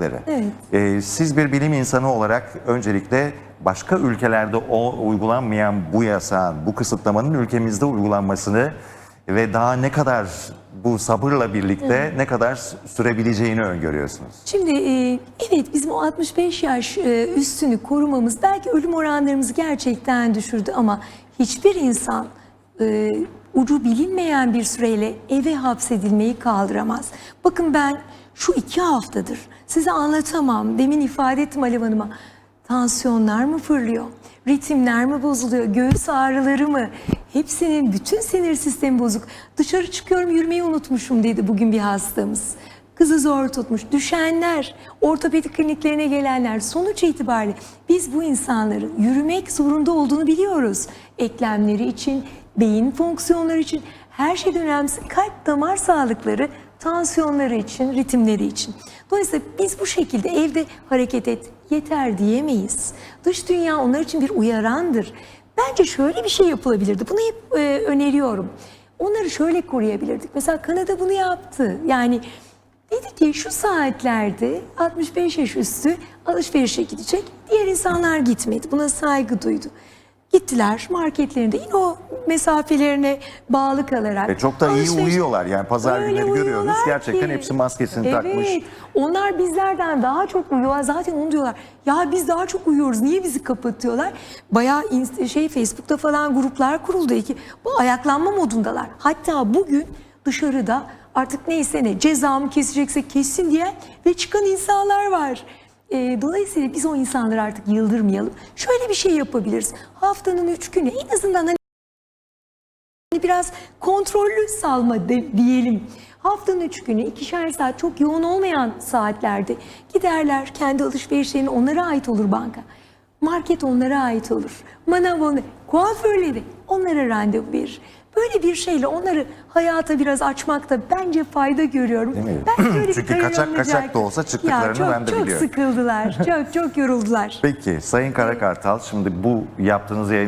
Evet. Ee, siz bir bilim insanı olarak öncelikle başka ülkelerde o uygulanmayan bu yasağın, bu kısıtlamanın ülkemizde uygulanmasını ve daha ne kadar bu sabırla birlikte ne kadar sürebileceğini öngörüyorsunuz. Şimdi e, evet bizim o 65 yaş e, üstünü korumamız belki ölüm oranlarımızı gerçekten düşürdü ama hiçbir insan e, ucu bilinmeyen bir süreyle eve hapsedilmeyi kaldıramaz. Bakın ben şu iki haftadır size anlatamam. Demin ifade ettim Alev Hanım'a. Tansiyonlar mı fırlıyor? Ritimler mi bozuluyor? Göğüs ağrıları mı? Hepsinin bütün sinir sistemi bozuk. Dışarı çıkıyorum yürümeyi unutmuşum dedi bugün bir hastamız. Kızı zor tutmuş. Düşenler, ortopedik kliniklerine gelenler sonuç itibariyle biz bu insanların yürümek zorunda olduğunu biliyoruz. Eklemleri için, beyin fonksiyonları için, her şeyden önemlisi kalp damar sağlıkları, tansiyonları için, ritimleri için. Dolayısıyla biz bu şekilde evde hareket et yeter diyemeyiz. Dış dünya onlar için bir uyarandır. Bence şöyle bir şey yapılabilirdi. Bunu hep e, öneriyorum. Onları şöyle koruyabilirdik. Mesela Kanada bunu yaptı. Yani dedi ki şu saatlerde 65 yaş üstü alışverişe gidecek. Diğer insanlar gitmedi. Buna saygı duydu. Gittiler marketlerinde yine o mesafelerine bağlı kalarak. Ve çok da iyi alışveriş- uyuyorlar. Yani pazar Öyle günleri görüyoruz. Gerçekten ki. hepsi maskesini evet, takmış. Onlar bizlerden daha çok uyuyorlar. Zaten onu diyorlar. Ya biz daha çok uyuyoruz. Niye bizi kapatıyorlar? Bayağı şey Facebook'ta falan gruplar kuruldu ki bu ayaklanma modundalar. Hatta bugün dışarıda artık neyse ne cezamı kesecekse kessin diye ve çıkan insanlar var. Ee, dolayısıyla biz o insanları artık yıldırmayalım. Şöyle bir şey yapabiliriz. Haftanın üç günü en azından Hani biraz kontrollü salma de- diyelim. Haftanın üç günü ikişer saat çok yoğun olmayan saatlerde giderler kendi alışverişlerini onlara ait olur banka. Market onlara ait olur. Manav onu, kuaförleri onlara randevu verir. Böyle bir şeyle onları hayata biraz açmakta bence fayda görüyorum. Değil mi? Belki böyle Çünkü kaçak kaçak da olsa çıktıklarını ya çok, ben de çok biliyorum. sıkıldılar. çok çok yoruldular. Peki Sayın Karakartal şimdi bu yaptığınız yayınlar